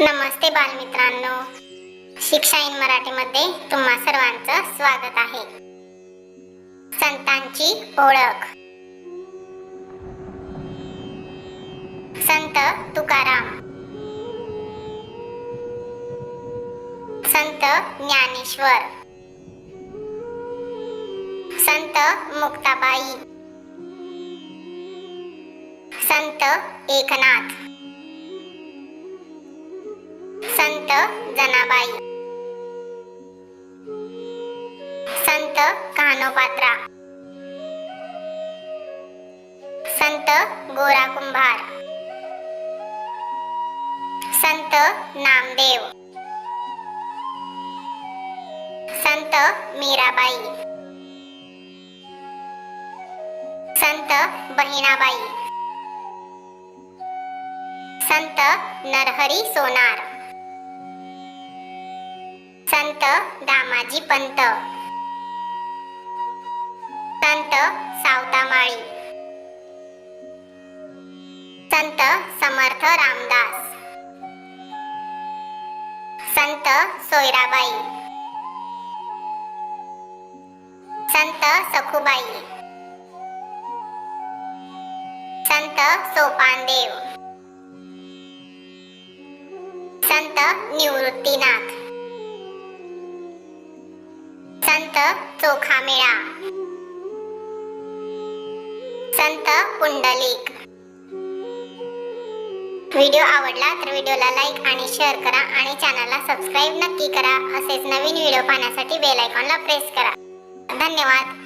नमस्ते बालमित्रांनो. शिक्षा इन मराठीमध्ये तुम्हा सर्वांचं स्वागत आहे. संतांची ओळख. संत तुकाराम. संत ज्ञानेश्वर. संत मुक्ताबाई. संत एकनाथ. संत जनाबाई. संत कानोपात्रा. संत गोरा कुंभार. संत नामदेव. संत मीराबाई. संत बहिणाबाई. संत नरहरी सोनार. दामाजी पंत. संत सावतामाळी. संत समर्थ रामदास. संत सोयराबाई. संत सखुबाई. संत सोपानदेव. संत निवृत्तीनाथ. संत चोखामेळा. संत पुंडलिक. व्हिडिओ आवडला तर व्हिडिओला लाईक आणि शेअर करा आणि चॅनलला सबस्क्राईब नक्की करा. असेच नवीन व्हिडिओ पाहण्यासाठी बेल आयकॉनला प्रेस करा. धन्यवाद.